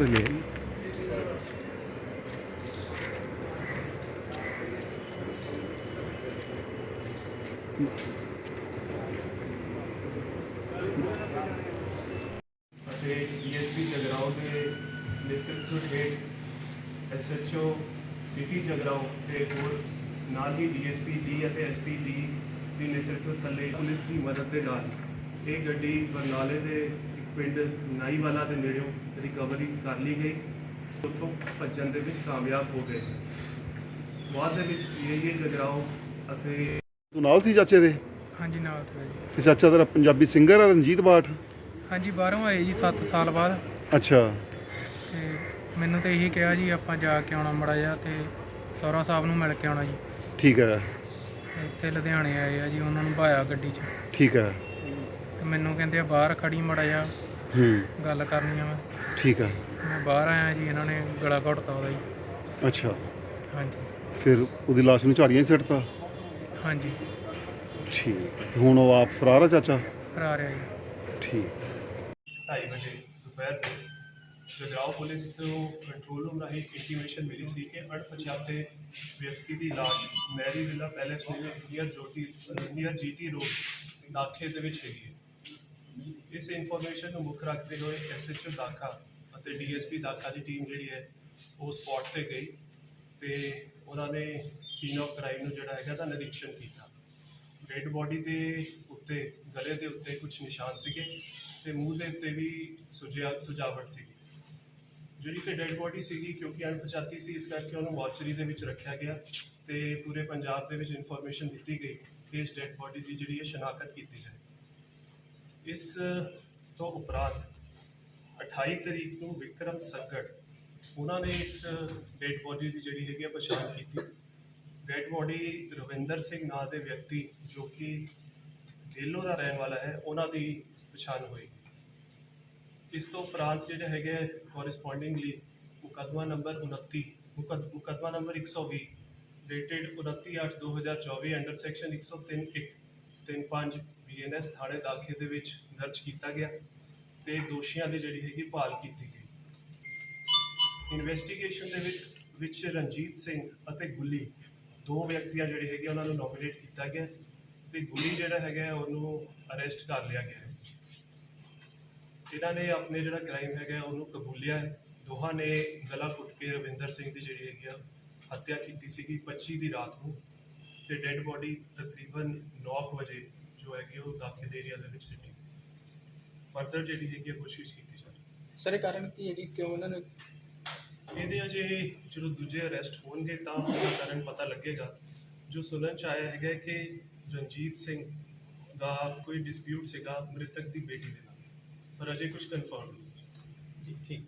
ਤੇ ਲੈ ਆਈ। ਅਤੇ ਡੀਐਸਪੀ ਜਗਰਾਉਂ ਦੇ ਨੇਤਰਤਵ ਹੇਠ ਐਸਐਚਓ ਸਿਟੀ ਜਗਰਾਓ ਤੇ ਹੋਰ ਨਾਲ ਹੀ ਡੀਐਸਪੀ ਡੀ ਅਤੇ ਐਸਪੀ ਡੀ ਦੀ ਨੇਤਰਤਵ ਥੱਲੇ ਪੁਲਿਸ ਦੀ ਮਦਦ ਦੇ ਨਾਲ ਇਹ ਗੱਡੀ ਬਰਨਾਲੇ ਦੇ ਪਿੰਡ ਨਾਈਵਾਲਾ ਦੇ ਨੇੜਿਓਂ ਰਿਕਵਰੀ ਕਰ ਲਈ ਗਈ। ਉੱਥੋਂ ਭੱਜਣ ਦੇ ਵਿੱਚ ਕਾਮਯਾਬ ਹੋ ਗਏ। ਸੀ ਬਾਅਦ ਦੇ ਵਿੱਚ ਸੀਆਈਏ ਜਗਰਾਉਂ ਅਤੇ ਤੂੰ ਨਾਲ ਸੀ ਚਾਚੇ ਦੇ? ਹਾਂਜੀ ਨਾਲ ਜੀ। ਤੇ ਚਾਚਾ ਤੇਰਾ ਪੰਜਾਬੀ ਸਿੰਗਰ ਆ ਰਣਜੀਤ ਬਾਠ? ਹਾਂਜੀ ਬਾਹਰੋਂ ਆਏ ਜੀ 7 ਸਾਲ ਬਾਅਦ। ਅੱਛਾ। ਤੇ ਮੈਨੂੰ ਤੇ ਇਹੀ ਕਿਹਾ ਜੀ ਆਪਾਂ ਜਾ ਕੇ ਆਉਣਾ ਮੜਾ ਜਾ ਤੇ ਸੌਰਾ ਸਾਹਿਬ ਨੂੰ ਮਿਲ ਕੇ ਆਉਣਾ ਜੀ। ਠੀਕ ਹੈ। ਤੇ ਇੱਥੇ ਲੁਧਿਆਣੇ ਆਏ ਆ ਜੀ ਉਹਨਾਂ ਨੂੰ ਭਾਇਆ ਗੱਡੀ 'ਚ। ਠੀਕ ਹੈ। ਤੇ ਮੈਨੂੰ ਕਹਿੰਦੇ ਆ ਬਾਹਰ ਖੜੀ ਮੜਾ ਜਾ ਹੂੰ। ਗੱਲ ਕਰਨੀ ਆ ਮੈਂ। ਠੀਕ ਹੈ ਮੈਂ ਬਾਹਰ ਆਇਆ ਜੀ ਇਹਨਾਂ ਨੇ ਗਲਾ ਘੁੱਟਤਾ ਉਹਦਾ ਜੀ। ਅੱਛਾ। ਹਾਂਜੀ। ਫਿਰ ਉਹਦੀ ਲਾਸ਼ ਨੂੰ ਝਾੜੀਆਂ 'ਚ ਸਿੱਟਤਾ? ਹਾਂਜੀ। ਠੀਕ ਹੈ। ਤੇ ਹੁਣ ਉਹ ਆਪ ਫਰਾਰ ਆ ਚਾਚਾ? ਫਰਾਰ ਆ ਜੀ। ਠੀਕ। ਢਾਈ ਵਜੇ ਦੁਪਹਿਰ ਦੇ ਜਗਰਾਉਂ ਪੁਲਿਸ ਤੋਂ ਕੰਟਰੋਲ ਰੂਮ ਰਾਹੀਂ ਇੰਟੀਮੇਸ਼ਨ ਮਿਲੀ ਸੀ ਕਿ ਅਣਪਛਾਤੇ ਵਿਅਕਤੀ ਦੀ ਲਾਸ਼ ਮੈਰੀ ਵਿਲਾ ਪੈਲੇਸ ਨੀਅਰ ਜੋਟੀ ਨੀਅਰ ਜੀਟੀ ਰੋਡ ਦਾਖੇ ਦੇ ਵਿੱਚ ਹੈਗੀ ਹੈ। ਇਸ ਇਨਫੋਰਮੇਸ਼ਨ ਨੂੰ ਮੁੱਖ ਰੱਖਦੇ ਹੋਏ ਐਸਐਚਓ ਦਾਖਾ ਅਤੇ ਡੀਐਸਪੀ ਦਾਖਾ ਦੀ ਟੀਮ ਜਿਹੜੀ ਹੈ, ਉਹ ਸਪੌਟ ਤੇ ਗਈ ਤੇ ਉਹਨਾਂ ਨੇ ਸੀਨ ਆਫ ਕ੍ਰਾਈਮ ਨੂੰ ਜਿਹੜਾ ਹੈਗਾ ਤਾਂ ਨਿਰੀਖਣ ਕੀਤਾ। ਡੈਡ ਬੋਡੀ ਦੇ ਉੱਤੇ, ਗਲੇ ਦੇ ਉੱਤੇ ਕੁਝ ਨਿਸ਼ਾਨ ਸੀਗੇ ਤੇ ਮੂੰਹ ਦੇ ਉੱਤੇ ਵੀ ਸੁਜਿਆ ਸੁਜਾਵਟ ਸੀਗੀ। ਜਿਹੜੀ ਕਿ ਡੈਡ ਬੋਡੀ ਸੀਗੀ ਕਿਉਂਕਿ ਅਣਪਛਾਤੀ ਸੀ, ਇਸ ਕਰਕੇ ਉਹਨੂੰ ਮੋਰਚਰੀ ਦੇ ਵਿੱਚ ਰੱਖਿਆ ਗਿਆ ਤੇ ਪੂਰੇ ਪੰਜਾਬ ਦੇ ਵਿੱਚ ਇਨਫੋਰਮੇਸ਼ਨ ਦਿੱਤੀ ਗਈ ਕਿ ਇਸ ਡੈਡ ਬੋਡੀ ਦੀ ਜਿਹੜੀ ਹੈ ਸ਼ਨਾਖਤ ਕੀਤੀ ਜਾਏ। ਇਸ ਤੋਂ ਉਪਰੰਤ 28 ਤਰੀਕ ਨੂੰ ਵਿਕਰਮ ਸੰਗੜ ਉਹਨਾਂ ਨੇ ਇਸ ਡੈਡ ਬੋਡੀ ਦੀ ਜਿਹੜੀ ਹੈਗੀ ਆ ਪਛਾਣ ਕੀਤੀ। ਡੈਡ ਬੋਡੀ ਰਵਿੰਦਰ ਸਿੰਘ ਨਾਂ ਦੇ ਵਿਅਕਤੀ ਜੋ ਕਿ ਡੇਲੋ ਦਾ ਰਹਿਣ ਵਾਲਾ ਹੈ, ਉਹਨਾਂ ਦੀ ਪਛਾਣ ਹੋਈ। ਇਸ ਤੋਂ ਉਪਰੰਤ ਜਿਹੜੇ ਹੈਗੇ ਕੋਰਸਪੋਂਡਿੰਗਲੀ ਮੁਕੱਦਮਾ ਨੰਬਰ 29 ਮੁਕੱਦ- ਮੁਕੱਦਮਾ number 120 dated 29/8/2024 under section 103 1 35 BNS ਥਾਣੇ ਦਾਖੇ ਦੇ ਵਿੱਚ ਦਰਜ ਕੀਤਾ ਗਿਆ ਤੇ ਦੋਸ਼ੀਆਂ ਦੀ ਜਿਹੜੀ ਹੈਗੀ ਭਾਲ ਕੀਤੀ ਗਈ। ਇਨਵੈਸਟੀਗੇਸ਼ਨ ਦੇ ਵਿੱਚ ਵਿੱਚ ਰਣਜੀਤ ਸਿੰਘ ਅਤੇ ਗੁੱਲੀ, ਦੋ ਵਿਅਕਤੀਆਂ ਜਿਹੜੇ ਹੈਗੇ ਉਹਨਾਂ ਨੂੰ ਨੋਮੀਨੇਟ ਕੀਤਾ ਗਿਆ ਤੇ ਗੁੱਲੀ ਜਿਹੜਾ ਹੈਗਾ ਉਹਨੂੰ ਅਰੈਸਟ ਕਰ ਲਿਆ ਗਿਆ। ਹੈ ਇਹਨਾਂ ਨੇ ਆਪਣੇ ਜਿਹੜਾ ਕ੍ਰਾਈਮ ਹੈਗਾ ਉਹਨੂੰ ਕਬੂਲਿਆ। ਹੈ ਦੋਹਾਂ ਨੇ ਗਲਾ ਘੁੱਟ ਕੇ ਰਵਿੰਦਰ ਸਿੰਘ ਦੀ ਜਿਹੜੀ ਹੈਗੀ ਆ ਹੱਤਿਆ ਕੀਤੀ ਸੀਗੀ 25 ਦੀ ਰਾਤ ਨੂੰ ਤੇ ਡੈੱਡ ਬੋਡੀ ਤਕਰੀਬਨ 9 ਕੁ ਵਜੇ ਜੋ ਹੈਗੀ ਉਹ ਦਾਖੇ ਦੇ ਏਰੀਆ ਦੇ ਵਿੱਚ ਸਿੱਟੀ ਸੀ। ਫਰਦਰ ਜਿਹੜੀ ਹੈਗੀ ਕੋਸ਼ਿਸ਼ ਕੀਤੀ ਜਾ ਰਹੀ ਸਰ ਇਹ ਕਾਰਨ ਕੀ ਹੈ ਕਿ ਕਿਉਂ ਇਹਨਾਂ ਨੇ ਇਹਦੇ ਅਜੇ ਜਦੋਂ ਦੂਜੇ ਅਰੈਸਟ ਹੋਣਗੇ ਤਾਂ ਉਹਦਾ ਕਾਰਨ ਪਤਾ ਲੱਗੇਗਾ। ਜੋ ਸੁਣਨ ਚ ਆਇਆ ਹੈਗਾ ਕਿ ਰਣਜੀਤ ਸਿੰਘ ਦਾ ਕੋਈ ਡਿਸਪਿਊਟ ਸੀਗਾ ਮ੍ਰਿਤਕ ਦੀ ਬੇਟੀ ਦੇ ਨਾਲ। ਪਰ ਅਜੇ ਕੁਝ ਕਨਫਰਮ ਨਹੀਂ ਜੀ ਠੀਕ।